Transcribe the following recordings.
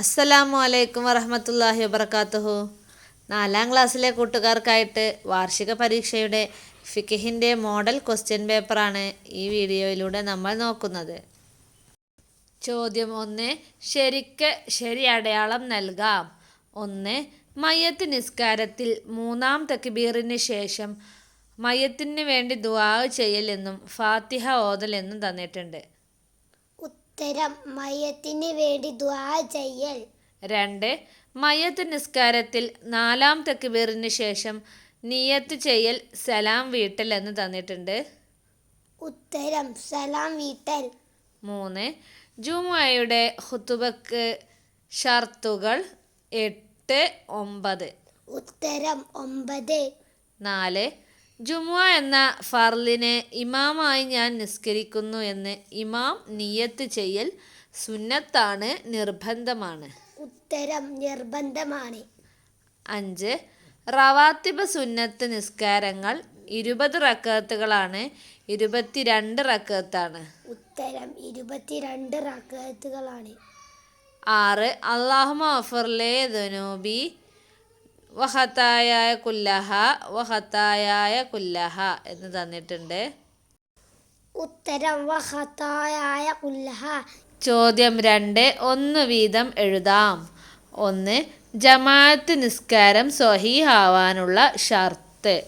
അസ്സലാമു അലൈക്കും വറഹമത്തല്ലാഹി വബർക്കാത്തുഹു നാലാം ക്ലാസ്സിലെ കൂട്ടുകാർക്കായിട്ട് വാർഷിക പരീക്ഷയുടെ ഫിക്കഹിന്റെ മോഡൽ ക്വസ്റ്റ്യൻ പേപ്പറാണ് ഈ വീഡിയോയിലൂടെ നമ്മൾ നോക്കുന്നത്. ചോദ്യം ഒന്ന് ശരിക്ക് ശരി അടയാളം നൽകാം. ഒന്ന് മയ്യത്ത് നിസ്കാരത്തിൽ മൂന്നാം തക്ബീറിന് ശേഷം മയ്യത്തിന് വേണ്ടി ദുആ ചെയ്യലെന്നും ഫാത്തിഹ ഓതലെന്നും തന്നിട്ടുണ്ട്. ഉത്തരം മയത്തിന് വേണ്ടി ദ്വാ ചെയ്യൽ. രണ്ട് മയത്ത് നിസ്കാരത്തിൽ നാലാം തക്ബീറിന് ശേഷം നിയത്ത് ചെയ്യൽ സലാം വീട്ടൽ എന്ന് തന്നിട്ടുണ്ട്. ഉത്തരം സലാം വീട്ടൽ. മൂന്ന് ജുമുഅയുടെ ഹുത്തുബക്ക് ഷർത്തുകൾ എട്ട് ഒമ്പത്. ഉത്തരം ഒമ്പത്. നാല് ജുമുഅ എന്ന ഫർലിനെ ഇമാമായി ഞാൻ നിസ്കരിക്കുന്നു എന്ന് ഇമാം നിയത്ത് ചെയ്യൽ സുന്നത്താണ് നിർബന്ധമാണ്. ഉത്തരം നിർബന്ധമാണ്. അഞ്ച് റവാത്തിബ് സുന്നത്ത് നിസ്കാരങ്ങൾ ഇരുപത് റക്കത്തുകളാണ് ഇരുപത്തിരണ്ട് റക്കത്താണ്. ഉത്തരം ഇരുപത്തിരണ്ട് റക്കത്തുകളാണ്. ആറ് അള്ളാഹുമ അഫർലെ ദനൂബി വഹത്തായ കുല്ലഹ വഹത്തായ കുല്ലഹ എന്ന് തന്നിട്ടുണ്ട്. ഉത്തരം വഹത്തായ കുല്ലഹ. ചോദ്യം രണ്ട് ഒന്ന് വീതം എഴുതാം. ഒന്ന് ജമാഅത്ത് നിസ്കാരം സ്വഹീഹാവാനുള്ള ഷർത്ത്.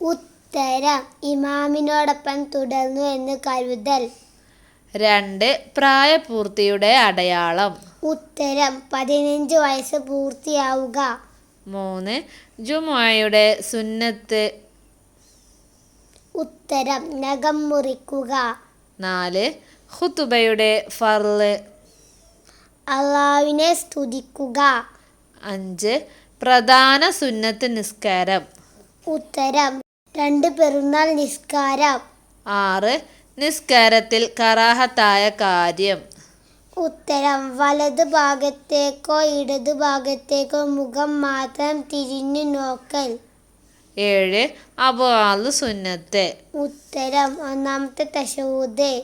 ഉത്തരം ഇമാമിനോടൊപ്പം തുടർന്നു എന്ന് കരുതൽ. രണ്ട് പ്രായപൂർത്തിയുടെ അടയാളം. ഉത്തരം പതിനഞ്ച് വയസ്സ് പൂർത്തിയാവുക. മൂന്ന്. ജുമുഅയുടെ സുന്നത്ത് ഉത്തരം നഖം മുറിക്കുക. നാല്. ഖുതുബയുടെ ഫർൾ അള്ളാവിനെ സ്തുതിക്കുക. അഞ്ച്. പ്രധാന സുന്നത്ത് നിസ്കാരം. ഉത്തരം രണ്ട് പെരുന്നാൾ നിസ്കാരം. ആറ്. നിസ്കാരത്തിൽ കറാഹത്തായ കാര്യം. ഉത്തരം. വലത് ഭാഗത്തേക്കോ ഇടത് ഭാഗത്തേക്കോ മുഖം മാത്രം തിരിഞ്ഞു നോക്കൽ. ഏഴ്. അബുആൽ സുന്നത്ത്. ഉത്തരം. ഒന്നാമത്തെ തശൂദ്.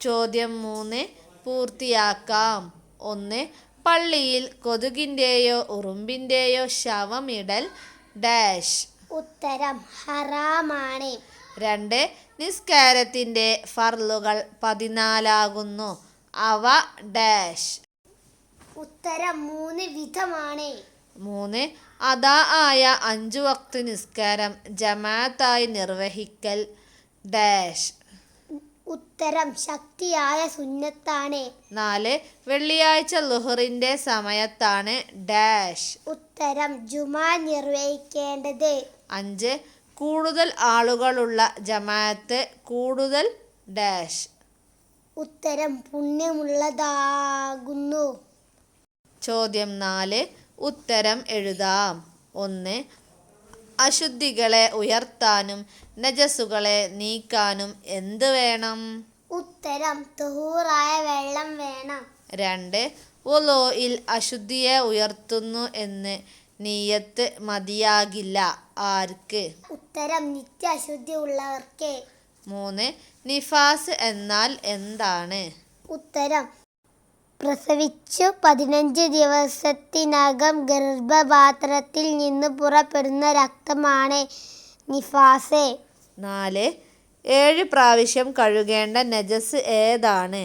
ചോദ്യം മൂന്ന്. പൂർത്തിയാക്കാം. ഒന്ന്. പള്ളിയിൽ കൊതുകിന്റെയോ ഉറുമ്പിന്റെയോ ശവമിടൽ. ഡാഷ്. ഉത്തരം. ഹറാമാണ്. രണ്ട് നിസ്കാരത്തിന്റെ ഫർലുകൾ പതിനാലാകുന്നു. അവ ഡാഷ്. ഉത്തരം മൂന്ന് വിധമാണ്. മൂന്ന് അതാ ആയ അഞ്ചു വക്ത് നിസ്കാരം ജമാഅത്തായി നിർവഹിക്കൽ ഡാഷ്. ഉത്തരം ശക്തിയായ സുന്നത്താണ്. നാല് വെള്ളിയാഴ്ച ലുഹറിന്റെ സമയത്താണ് ഡാഷ്. ഉത്തരം ജുമാ നിർവഹിക്കേണ്ടത്. അഞ്ച് കൂടുതൽ ആളുകളുള്ള ജമാഅത്ത് കൂടുതൽ ഡാഷ്. ഉത്തരം പുണ്യമുള്ളതാകുന്നു. ചോദ്യം നാല്. ഉത്തരം എഴുതാം. ഒന്ന്. അശുദ്ധികളെ ഉയർത്താനും നജസുകളെ നീക്കാനും എന്ത് വേണം? ഉത്തരം തുഹൂറായ വെള്ളം വേണം. രണ്ട്. ഒലോയിൽ അശുദ്ധിയെ ഉയർത്തുന്നു എന്ന് നീയത്ത് മതിയാകില്ല. ആർക്ക്? ഉത്തരം നിത്യ അശുദ്ധി ഉള്ളവർക്ക് മൂന്ന് നിഫാസ് എന്നാൽ എന്താണ്? ഉത്തരം പ്രസവിച്ചു പതിനഞ്ച് ദിവസത്തിനകം ഗർഭപാത്രത്തിൽ നിന്ന് പുറപ്പെടുന്ന രക്തമാണ് നിഫാസ്. നാല് ഏഴ് പ്രാവശ്യം കഴുകേണ്ട നജസ് ഏതാണ്?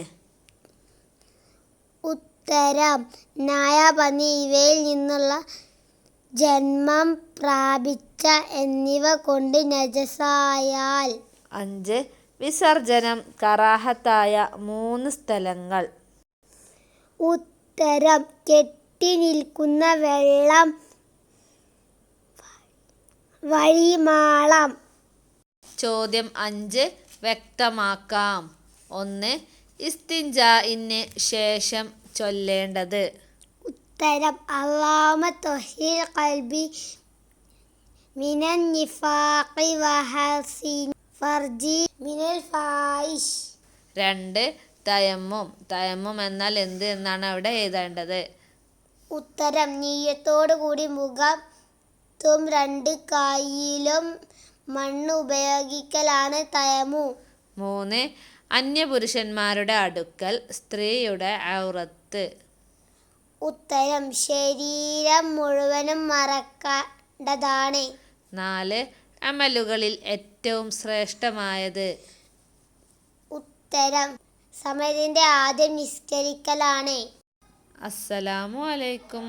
ഉത്തരം നായാപനി ഇവയിൽ നിന്നുള്ള ജന്മം പ്രാപിച്ച എന്നിവ കൊണ്ട് നജസായാൽ. അഞ്ച്. വിസർജനം കറാഹത്തായ മൂന്ന് സ്ഥലങ്ങൾ. ഉത്തരം കെട്ടി നിൽക്കുന്ന വെള്ളം വഴിമാളം. ചോദ്യം അഞ്ച്. വ്യക്തമാക്കാം. ഒന്ന്. ഇസ്തിൻജായിന് ശേഷം ചൊല്ലേണ്ടത്. ഉത്തരം അള്ളാമ തൊഹീൽ കൽബി മിനൻ നിഫാഖി വഹസിൻ ഫർജി മിനൽ ഫായിഷ് രണ്ട് തയമ്മും. തയമ്മും എന്നാൽ എന്ത് എന്നാണ് അവിടെ എഴുതേണ്ടത്? ഉത്തരം നീയത്തോടു കൂടി മുഖത്തും രണ്ട് കൈയിലും മണ്ണ് ഉപയോഗിക്കലാണ് തയമു. മൂന്ന് അന്യപുരുഷന്മാരുടെ അടുക്കൽ സ്ത്രീയുടെ ഔറത്ത്. ഉത്തരം ശരീരം മുഴുവനും മറക്കേണ്ടതാണ്. നാല് അമലുകളിൽ ഏറ്റവും ശ്രേഷ്ഠമായത്. ഉത്തരം സമയത്തിന്റെ ആദ്യം നിസ്കരിക്കലാണ്. അസ്സലാമു അലൈക്കും.